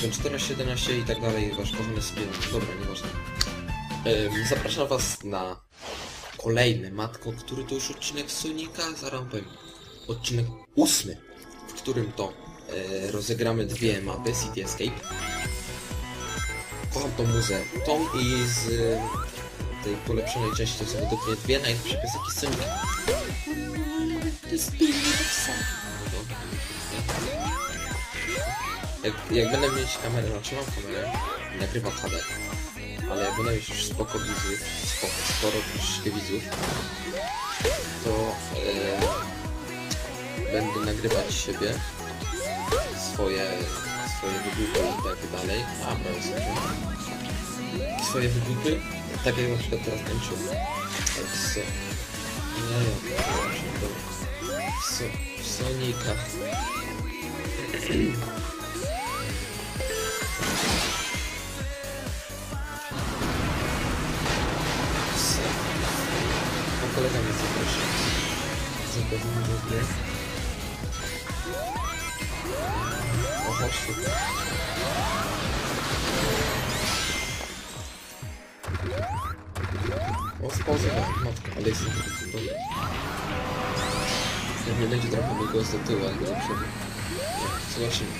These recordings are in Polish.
Hello? Siema, witajcie z tej strony Stefan 1411 i tak dalej, wasz kochany spion. Dobra, nieważne. Ym, zapraszam was na kolejny, matko, który to już odcinek Sonika, zaraz powiem. Odcinek ósmy, w którym to e, rozegramy dwie mapy, City Escape. Kocham tą muzę, tą i z e, tej polepszonej części to są według mnie dwie najlepsze piosenki Sonika. To jest. Jak, jak będę mieć kamerę, znaczy mam kamerę, nagrywam HD, ale jak będę mieć już spoko widzów, spoko, sporo troszeczkę widzów, to e, będę nagrywać siebie, swoje, swoje wygłupy i tak dalej, a prawie sobie, swoje wygłupy, tak jak na przykład teraz tańczę, tak nie wiem, w, so, w Sonika. kolega mnie zaprosił. Zapewne do gry. O, chodź tu. O, spauzowałem, matko, ale jestem taki dobry. Jak nie będzie trochę mój głos do tyłu, ale do przodu. Zobaczymy.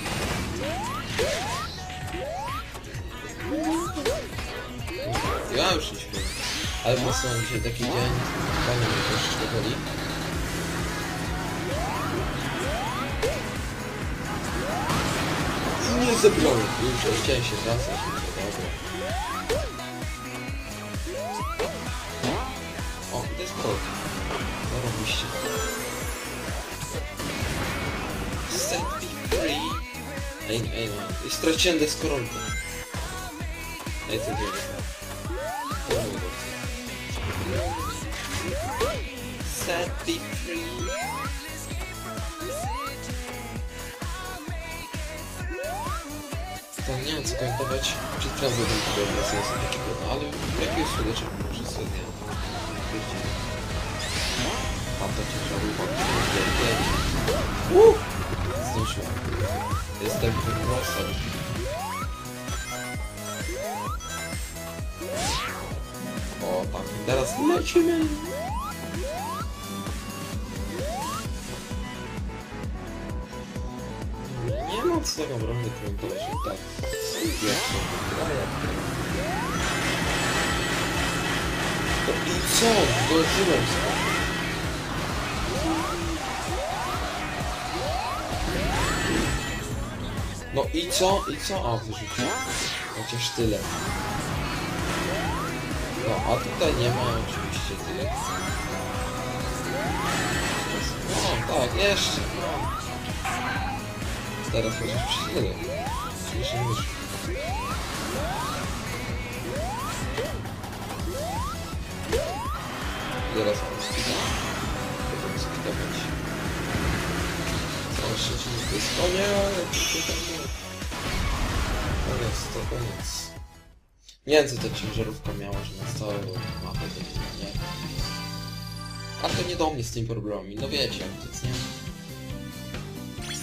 Ja już nie mocno mam dzisiaj taki dzień, fajnie mnie troszeczkę boli. Nie zebrałem, już chciałem się wracać, dobra. O, to jest kod. Zarobiście. Set me free. Ej, ej, no. I straciłem deskorolkę. Ej, to wiem. Set me free. To nie wiem co komentować. Przed chwilą byłem tutaj na sensu takiego, no ale jakiegoś słodeczek może sobie stwierdzić. Tata ciężarówka, która Uuu! Zdążyłem. Jestem wyprosem. O tak, teraz lecimy! Nie ma co tak naprawdę komentować, że tak. No i co? Zgodziłem się. No i co? I co? A, wyrzucił. Chociaż tyle. No, a tutaj nie ma oczywiście tyle. No, tak, jeszcze. Teraz. Cieszę mysz. Teraz mam skida. Będę skidować. Całe szczęście nie jest. Nie. Koniec, to koniec. Nie wiem co ta ciężarówka miała, że na całą mapę będzie, nie? A to nie do mnie z tymi problemami, no wiecie jak to jest, nie?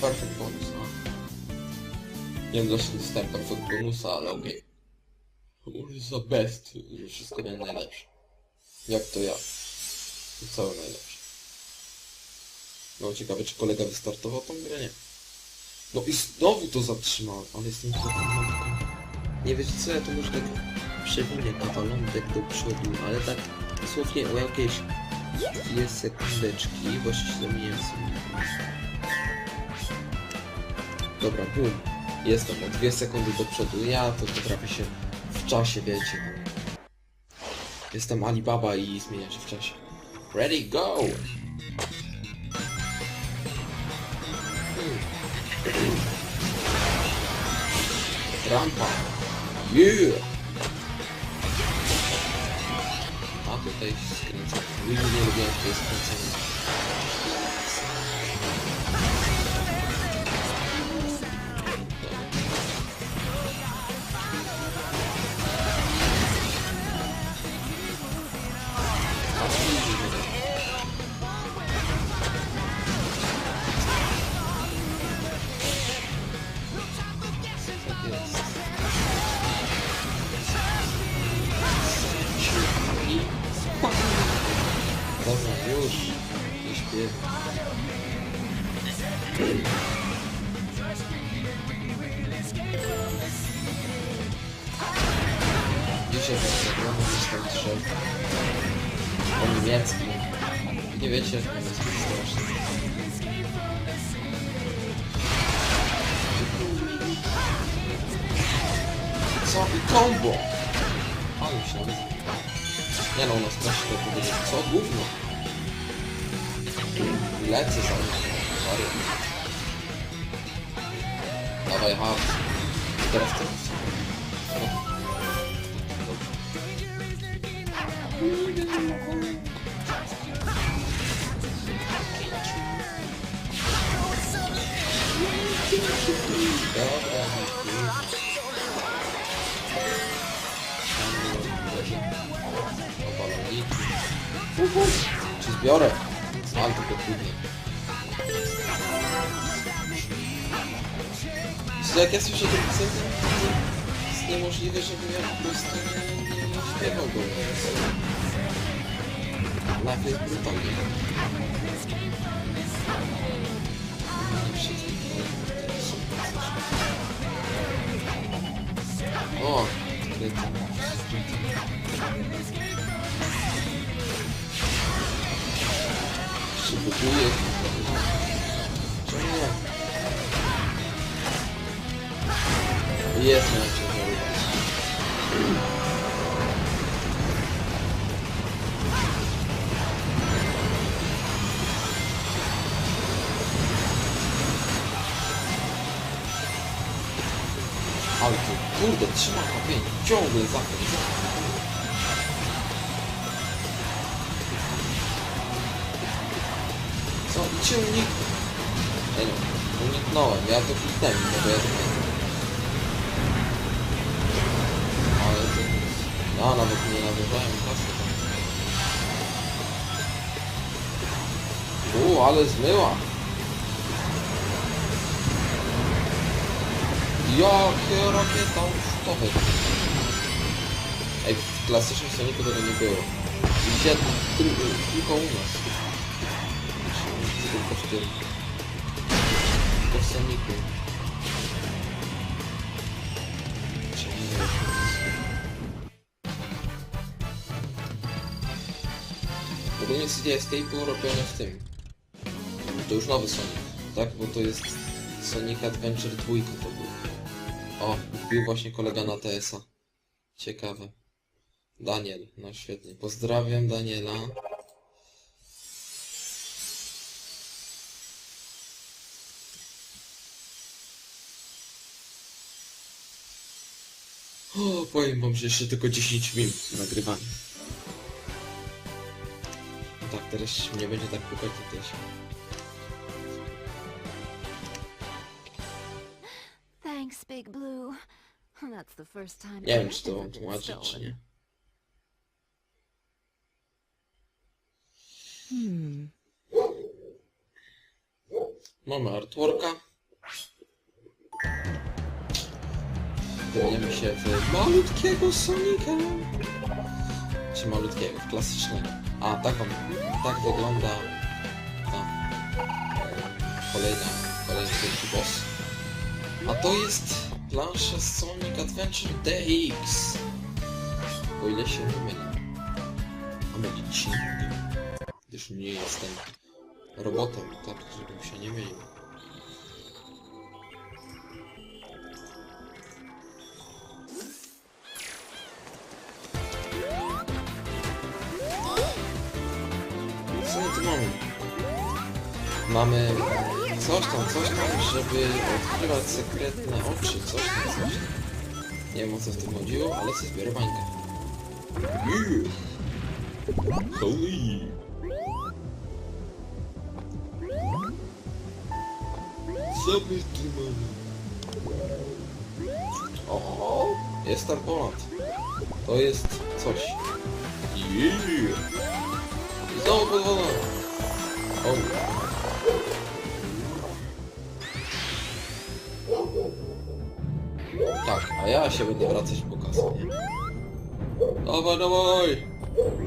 Perfect bonus, no. Nie wiem, dlaczego dostałem perfect bonusa, ale okej. Okay. za best, że wszystko miałem najlepsze. Jak to ja. To całe najlepsze. No ciekawe, czy kolega wystartował tą grę, nie? No i znowu to zatrzymałem, ale jestem matką. Nie wiecie co, ja to może tak przewinę kawalątek do przodu, ale tak dosłownie o jakieś dwie sekundeczki, właściwie zamieniłem sobie. Dobra, bum. Jestem o dwie sekundy do przodu. Ja to potrafię się w czasie, wiecie. Jestem Alibaba i zmieniam się w czasie. Ready, go! Rampa. Yeah! A tutaj skręcę. Nigdy nie lubiłem tutaj skręcenia. po niemiecku. Nie wiecie, jak to jest straszne. Co i combo! Ale się nawet... Nie no, u nas też to powiedzieć. Co? Gówno. Lecę za nim. Sorry. Dawaj, hard. Teraz to Czy zbiorę? Znam tylko trudniej. Jak ja słyszę ten piosenkę, to jest niemożliwe, żebym ja po prostu nie, nie, nie śpiewał go. Live jest brutalnie. Nie wszystkich, ale to 超上手かったでしそう一応おえのお肉のやっと切ったらみんなとやっとああやっと切ったああなど国などだよ昔とかおおあれですねはいやーケラケ倒したへ Ej, w klasycznym Sonicu tego nie było. Widziałem tylko, tylko u nas. Tylko w tym. Tylko w Sonicu. Czemu nie wiem, W ogóle CD Escape był robiony w tym. To już nowy Sonic, tak? Bo to jest Sonic Adventure 2 to był. O, wbił właśnie kolega na TS-a. Ciekawe. Daniel, no świetnie. Pozdrawiam Daniela. O, powiem wam, że jeszcze tylko 10 minut nagrywania. No tak, teraz mnie będzie tak pukać, to też. Thanks, Big Blue. That's the first time Nie wiem, czy to mam tłumaczyć, czy nie. Mamy artworka. Wybieramy się w malutkiego Sonika. Czy malutkiego, w klasycznego. A, tak wam, tak wygląda ta e, kolejna, kolejny wielki boss. A to jest plansza Sonic Adventure DX. O ile się nie mylę. A mylić się nie. Gdyż nie jestem robotem, tak, żebym się nie mylił. Co my tu mamy? Mamy coś tam, coś tam, żeby odkrywać sekretne oczy, coś tam, coś tam. Nie wiem o co w tym chodziło, ale sobie zbiorę bańkę. Holy! Co my tu mamy? O, jest tam Poland. To jest coś. Yeah. Znowu pod wodą. O. Tak, a ja się będę wracać po kasę? Dawaj, dawaj!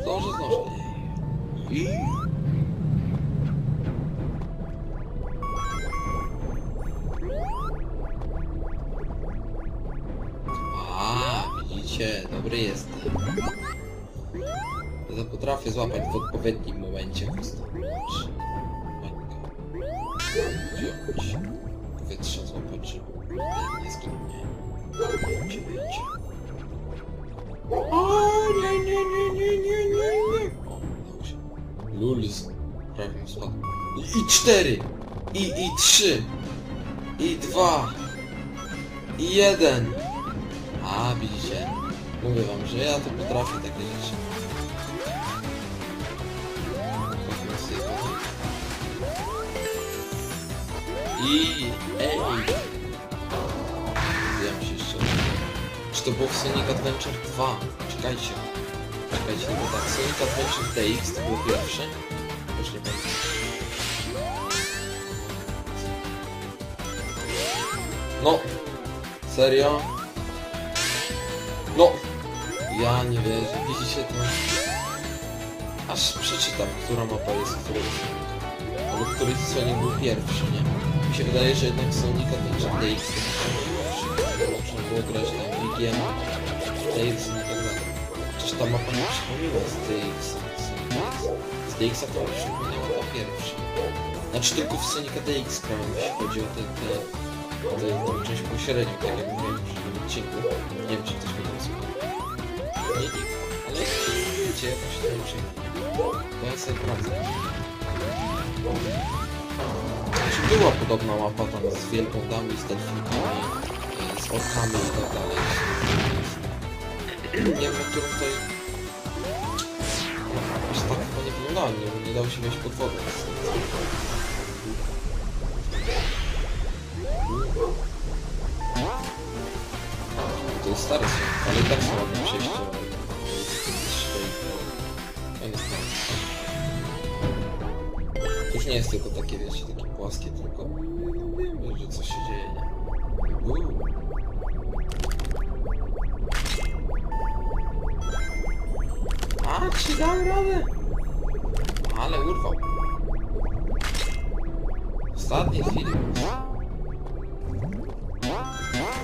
Zdążę, zdążę. I... Widzicie, dobry jest. Ja potrafię złapać w odpowiednim momencie. Mańka. Wziąć. Powietrza złapać, żeby nie zginie. Dziewięć. O, nie, nie, nie, nie, nie, nie, nie. O, udało się. Lulz. Prawie spadł. I cztery. I, i trzy. I dwa. I jeden. A, widzicie? Mówię wam, że ja to potrafię takie rzeczy. I... Ej! Zbijam się jeszcze. Czy to było w Sonic Adventure 2? Czekajcie. Czekajcie, bo tak, Sonic Adventure DX to było pierwsze. Już nie pamiętam. No! Serio? Ja nie wierzę, widzicie to? Aż przeczytam, która mapa jest którego Sonika. Albo który Sonic był pierwszy, nie? Mi się wydaje, że jednak Sonic Adventure DX to był Można było grać tam Wigiem, DX i tak dalej. Przecież ta mapa nie przypomina z DX. Z DX to przypomniała ta pierwsza. Znaczy tylko w Sonica DX grałem, jeśli chodzi o te, te, te, część pośrednią, tak jak mówiłem w odcinku. Nie wiem, czy ktoś mnie tam słucha. Ale wiecie, jakoś to przyjmuje. Bo ja sobie pracę. Znaczy była podobna mapa tam z wielką damą, z delfinkami, z orkami i tak dalej. Nie wiem, którą tutaj... Aż tak chyba nie wyglądała, nie, nie dało się wejść pod wodę. To jest stary sąd, ale i tak są ładne nie jest tylko takie, wiecie, takie płaskie, tylko wiesz, że coś się dzieje, nie? Uuu. A, ci dałem radę! Ale urwał. W ostatniej chwili.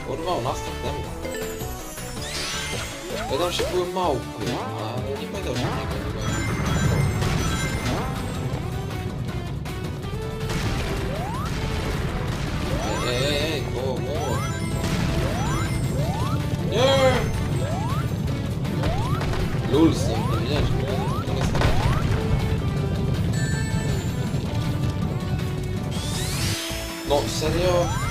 Urwał następnemu. Pytał się były małpy, ale nie powiedział, że nie były. Ej, ej, ej, o, o. Nie! Lul, znowu nie wiedziałem, że to jest tak. No, serio?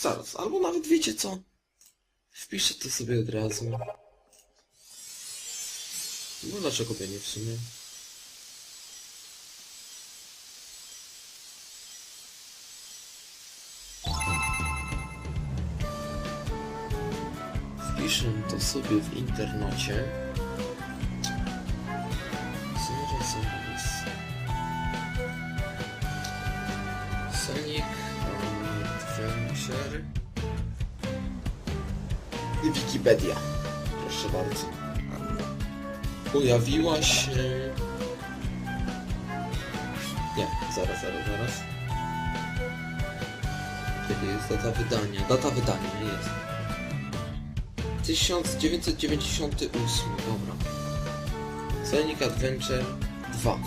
Zaraz, albo nawet wiecie co? Wpiszę to sobie od razu. No dlaczego by nie w sumie? Wpiszę to sobie w internecie. I Wikipedia. Proszę bardzo. Pojawiła się... Nie, zaraz, zaraz, zaraz. Kiedy jest data wydania? Data wydania jest. 1998, dobra. Sonic Adventure 2.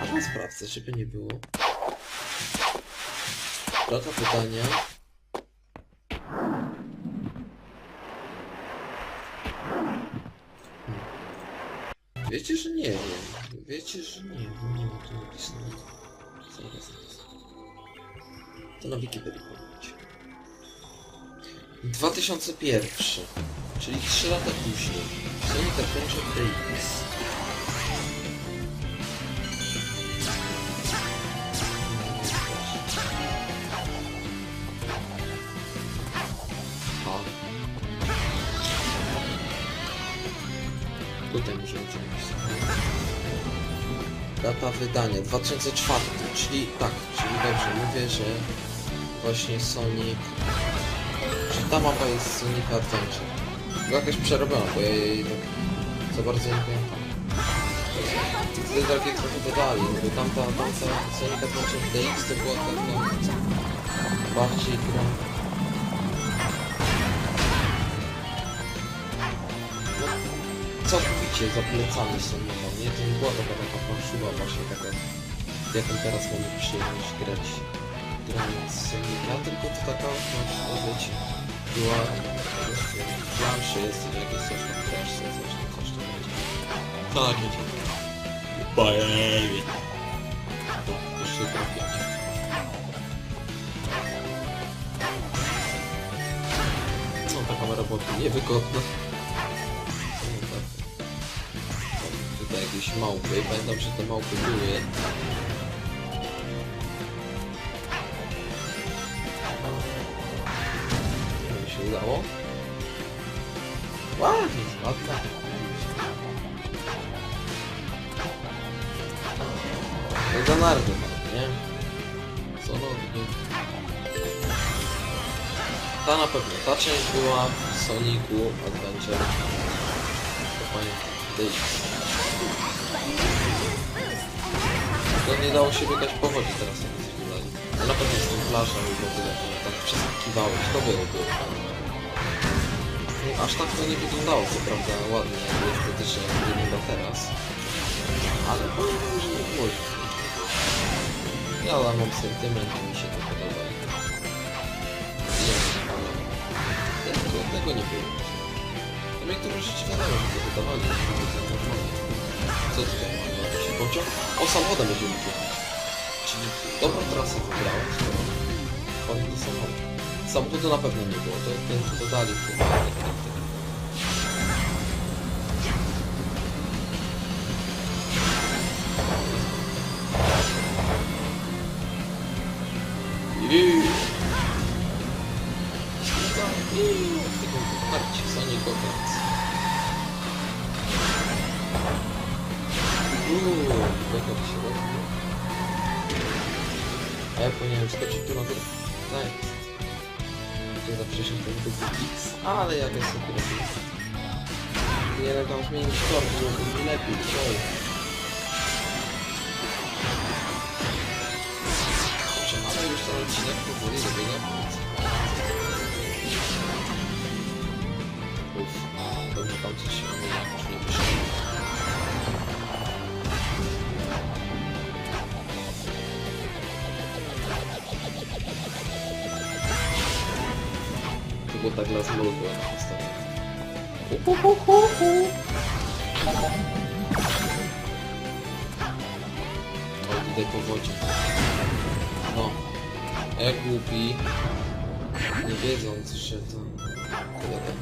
A sprawdzę, żeby nie było. Data wydania. Hmm. Wiecie, że nie wiem. Wiecie, że nie wiem. Nie ma tu napisane. Zaraz, zaraz. To na Wikipedii powinno być. 2001, czyli 3 lata później. Sonic Adventure DX. Data wydania 2004, czyli tak, czyli dobrze mówię, że właśnie Sonic... Że ta mapa jest Sonic Adventure. Była jakaś przerobiona, bo ja jej tak za bardzo nie pamiętam. Detalki trochę dodali, no bo tamta, tamta Sonic Adventure DX to była taka bardziej gra... całkowicie za plecami są mną, nie? To nie była taka taka fałszywa właśnie taka, jaką teraz mamy przyjemność grać grając z Sonika, tylko to taka, no, wiecie, była w planszy jest jakieś coś tam też, coś tam, coś tam będzie. Tak, wiecie. Bajewie. To jeszcze trafienie. Co ta kamera była niewygodna. Jakieś małpy, pamiętam, że te małpy były. To mi się udało. Ładnie, ładna. Leonardo, nie? Co no, Ta na pewno, ta część była w Sonicu Adventure. To pamiętam, DX. To nie dało się biegać po teraz, jak coś dodali. To na pewno z tą plażą i w ogóle, to tak przeskakiwałeś, to było, było. No, Aż tak to nie wyglądało, co prawda, ładnie, jakby estetycznie, jak wygląda teraz. Ale powiem że nie było. Ja mam sentyment i mi się to podoba. i Jest, ale tego, tego nie było. No i niektóre rzeczy wiadomo, że to wydawali, że to jest normalne. Co tutaj mamy? Jakiś pociąg? O, samochodem będziemy jechać. Czyli dobrą trasę wybrałem, skoro chodzi do samochodu. Na pewno nie było, to, to, to tak, tak. Iii. A ja powinienem skoczyć tu na górę. Nice. Tu za wcześniej ten X, ale jakaś sobie robi. Nie wiem, tam zmienić tor, mi lepiej, oj. Dobrze, mamy już ten odcinek powoli końca. Uff, dobrze tam coś się nie wyszło. Było tak dla zmysłu na postawienie. Uhuhuhuhu. O, tutaj po wodzie. No. Jak głupi. Nie wiedząc, że to... Kolega.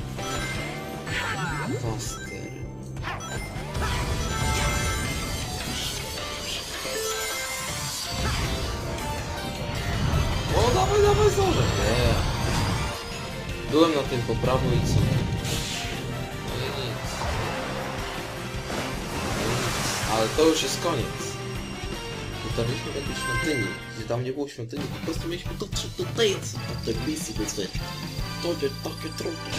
Faster. O, dawaj, dawaj, zorze. Nie. Byłem na tym po prawo i co? No i nic. No i nic. Ale to już jest koniec. Dotarliśmy do jakiejś świątyni, gdzie tam nie było świątyni, po prostu mieliśmy dotrzeć do tej, do tej misji, więc wiecie, to będzie takie trudne.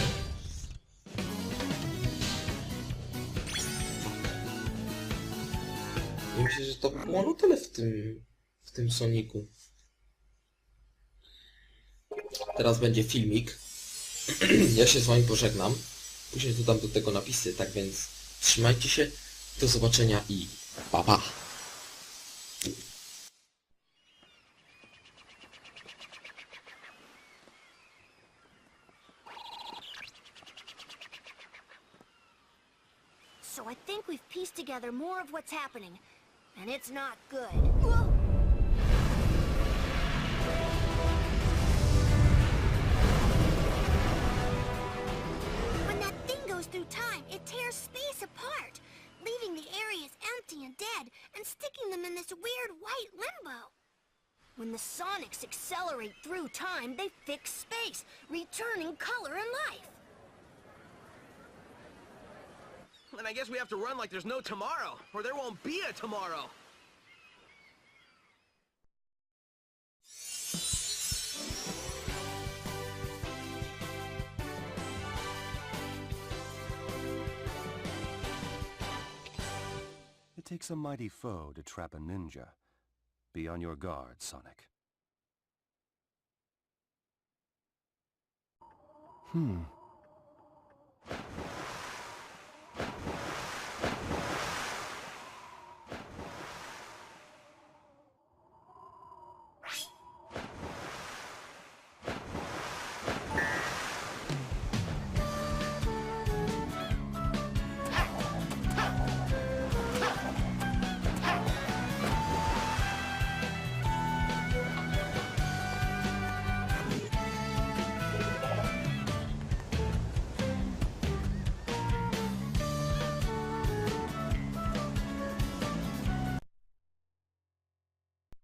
I myślę, że to by było na tyle w tym, w tym Soniku. Teraz będzie filmik. ja się z wami pożegnam. Później dodam do tego napisy, tak więc trzymajcie się. Do zobaczenia i pa pa. So I think we've pieced together more of what's happening, and it's not good. When time, it tears space apart, leaving the areas empty and dead, and sticking them in this weird white limbo. When the Sonics accelerate through time, they fix space, returning color and life. Then I guess we have to run like there's no tomorrow, or there won't be a tomorrow. Takes a mighty foe to trap a ninja. Be on your guard, Sonic. Hmm.